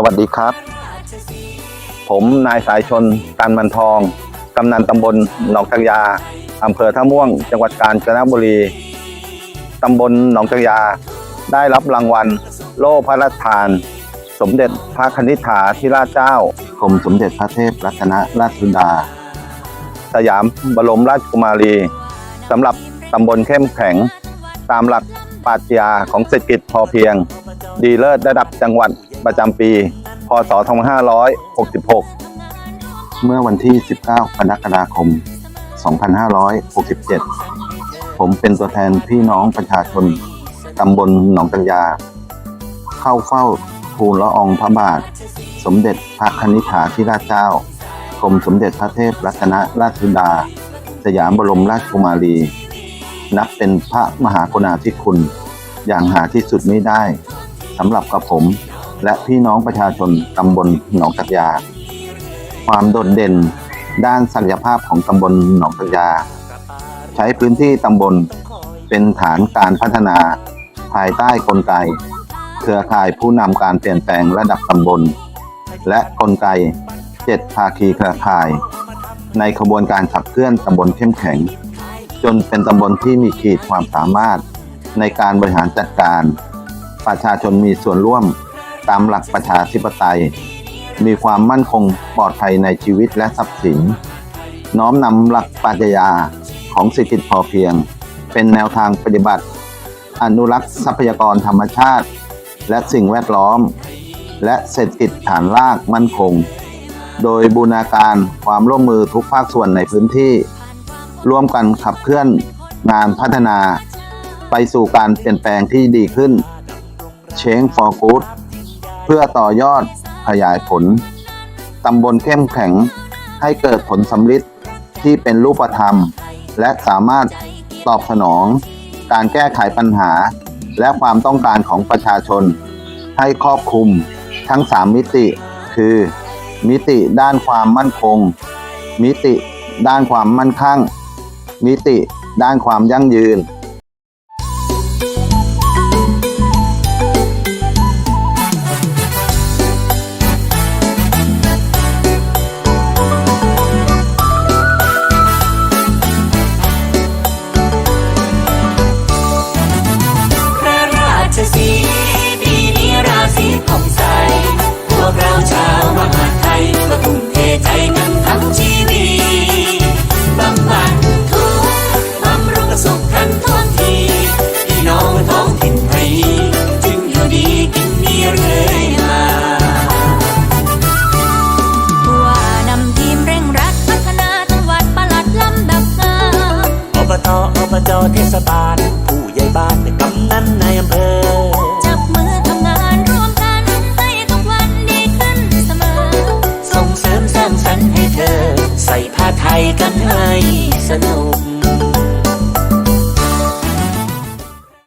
สวัสดีครับ ผมนายสายชน ตันมันทอง กำนันตำบลหนองจังยาอำเภอท่าม่วง จังหวัดกาญจนบุรี ตำบลหนองจังยา ได้รับรางวัล โล่พระราชทาน สมเด็จพระคณิษฐาธิราชเจ้ากรมสมเด็จพระเทพรัตนราชสุดา สยามบรมราชกุมารีสำหรับตำบลเข้มแข็ง ตามหลักปรัชญาของเศรษฐกิจพอเพียง ดีเลิศระดับจังหวัด ประจำปี พศ 2566 เมื่อวันที่ 19 กรกฎาคม 2567 ผมเป็นตัวแทนพี่น้องประชาชนตำบลหนองตังยา เข้าเฝ้าทูลละอองพระบาท สมเด็จพระคณิษฐาธิราชเจ้ากรมสมเด็จพระเทพรัตนราชสุดา สยามบรมราชกุมารี นับเป็นพระมหากรุณาธิคุณ อย่างหาที่สุดไม่ได้สำหรับกับผม และพี่น้องประชาชนตำบลหนองตักยา ความโดดเด่นด้านศักยภาพของตำบลหนองตักยา ใช้พื้นที่ตำบลเป็นฐานการพัฒนา ภายใต้กลไก เครือข่ายผู้นำการเปลี่ยนแปลงระดับตำบล และกลไกเจ็ดภาคีเครือข่าย ในขบวนการขับเคลื่อนตำบลเข้มแข็ง จนเป็นตำบลที่มีขีดความสามารถในการบริหารจัดการ ประชาชนมีส่วนร่วม ตามหลักประชาธิปไตย มีความมั่นคงปลอดภัยในชีวิตและทรัพย์สิน น้อมนำหลักปรัชญาของเศรษฐกิจพอเพียง เป็นแนวทางปฏิบัติ อนุรักษ์ทรัพยากรธรรมชาติ และสิ่งแวดล้อม และเศรษฐกิจฐานรากมั่นคง โดยบูรณาการความร่วมมือทุกภาคส่วนในพื้นที่ ร่วมกันขับเคลื่อนงานพัฒนา ไปสู่การเปลี่ยนแปลงที่ดีขึ้น Change for Good เพื่อต่อยอดขยายผลตำบลเข้มแข็งให้เกิดผลสำลิดที่เป็นรูปธรรม และสามารถตอบสนองการแก้ไขปัญหา และความต้องการของประชาชน ให้ครอบคลุมทั้ง 3 มิติ คือ มิติด้านความมั่นคง มิติด้านความมั่นคั่ง มิติด้านความยั่งยืน อเทศบาล ผู้ใหญ่บ้านกำนันในอำเภอ จับมือทำงานร่วมกันให้ทุกวันดีขึ้นเสมอ ส่งเสริมสร้างสรรค์ให้เธอ ใส่ผ้าไทยกันให้สนุก